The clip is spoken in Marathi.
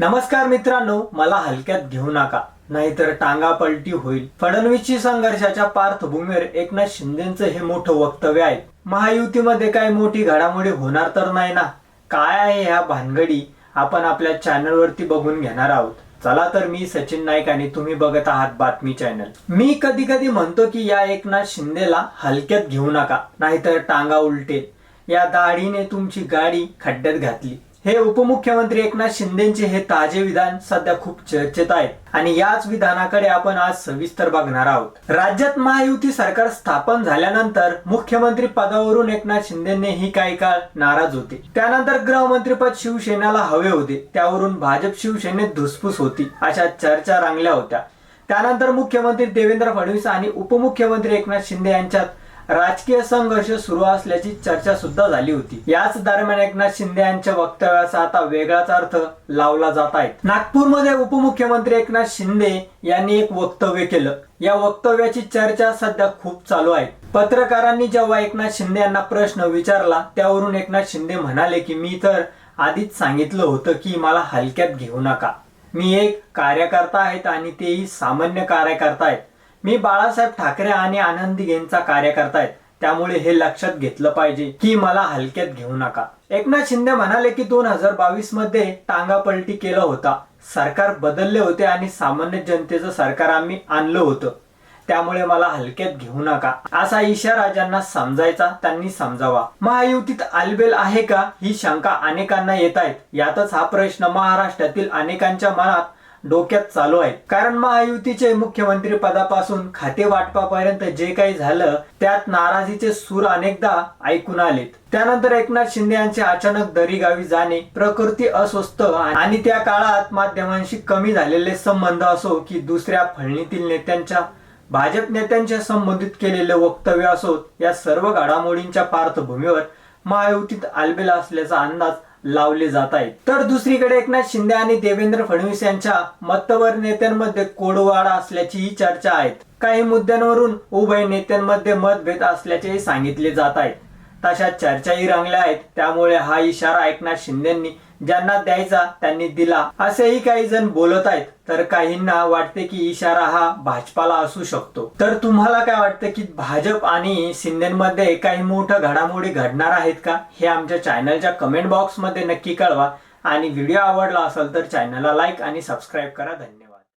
नमस्कार मित्रांनो मला हलक्यात घेऊ नका. नाहीतर टांगा पलटी होईल. फडणवीसची संघर्षाच्या पार्श्वभूमीवर एकनाथ शिंदेचं हे मोठं वक्तव्य आहे. महायुतीमध्ये काय मोठी घडामोडी होणार तर नाही ना? काय आहे ह्या भानगडी? आपण आपल्या चॅनलवरती बघून घेणार आहोत. चला तर मी सचिन नाईक आणि तुम्ही बघत आहात बातमी चॅनल. मी कधी कधी म्हणतो की या एकनाथ शिंदेला हलक्यात घेऊ नका. नाहीतर टांगा उलटेल. या दाढीने तुमची गाडी खड्ड्यात घातली. हे उपमुख्यमंत्री एकनाथ शिंदेचे हे ताजे विधान सध्या खूप चर्चेत आहे आणि याच विधानाकडे आपण आज सविस्तर बघणार आहोत. राज्यात महायुती सरकार स्थापन झाल्यानंतर मुख्यमंत्री पदावरून एकनाथ शिंदेनेही काही काळ नाराज होते. त्यानंतर गृहमंत्रीपद शिवसेनेला हवे होते. त्यावरून भाजप शिवसेनेत धुसफूस होती. अशा चर्चा रांगल्या होत्या. त्यानंतर मुख्यमंत्री देवेंद्र फडणवीस आणि उपमुख्यमंत्री एकनाथ शिंदे यांच्यात राजकीय संघर्ष सुरू असल्याची चर्चा सुद्धा झाली होती. याच दरम्यान एकनाथ शिंदे यांच्या वक्तव्याचा आता वेगळाच अर्थ लावला जात आहे. नागपूरमध्ये उपमुख्यमंत्री एकनाथ शिंदे यांनी एक वक्तव्य केलं. या वक्तव्याची चर्चा सध्या खूप चालू आहे. पत्रकारांनी जेव्हा एकनाथ शिंदे यांना प्रश्न विचारला त्यावरून एकनाथ शिंदे म्हणाले की मी तर आधीच सांगितलं होतं की मला हलक्यात घेऊ नका. मी एक कार्यकर्ता आहेत आणि तेही सामान्य कार्यकर्ता आहेत. मी बाळासाहेब ठाकरे आणि आनंदी यांचा कार्यकर्ता आहेत. त्यामुळे हे लक्षात घेतलं पाहिजे की मला हलक्यात घेऊ नका. एकनाथ शिंदे म्हणाले की दोन हजार बावीसमध्ये टांगा पलटी केलं होता. सरकार बदलले होते आणि सामान्य जनतेचं सरकार आम्ही आणलं होतं. त्यामुळे मला हलक्यात घेऊ नका. असा इशारा ज्यांना समजायचा त्यांनी समजावा. महायुतीत आलबेल आहे का? ही शंका अनेकांना येत आहेत. यातच हा प्रश्न महाराष्ट्रातील अनेकांच्या मनात डोक्यात चालू आहे कारण महायुतीचे मुख्यमंत्री पदापासून खाते वाटपापर्यंत जे काही झालं त्यात नाराजीचे सूर अनेकदा ऐकून आलेत. त्यानंतर एकनाथ शिंदे यांचे अचानक दरी गावी जाणे प्रकृती अस्वस्थ आणि त्या काळात माध्यमांशी कमी झालेले संबंध असो की दुसऱ्या फळणीतील नेत्यांच्या भाजप नेत्यांच्या संबंधित केलेले वक्तव्य असोत या सर्व घडामोडींच्या पार्श्वभूमीवर महायुतीत आलबेला असल्याचा अंदाज लावले जात आहेत. तर दुसरीकडे एकनाथ शिंदे आणि देवेंद्र फडणवीस यांच्या मत्तवर नेत्यांमध्ये कोडवाडा असल्याचीही चर्चा आहेत. काही मुद्द्यांवरून उभय नेत्यांमध्ये मतभेद असल्याचेही सांगितले जात आहेत. तशा चर्चाही रंगल्या आहेत. त्यामुळे हा इशारा एकनाथ शिंदेंनी ज्यांना द्यायचा त्यांनी दिला. असेही काही जण बोलत आहेत. तर काहींना वाटते की इशारा हा भाजपाला असू शकतो. तर तुम्हाला काय वाटतं की भाजप आणि शिंदेमध्ये काही मोठं घडामोडी घडणार आहेत का? हे आमच्या चॅनलच्या कमेंट बॉक्समध्ये नक्की कळवा. आणि व्हिडिओ आवडला असेल तर चॅनलला लाईक आणि सबस्क्राईब करा. धन्यवाद.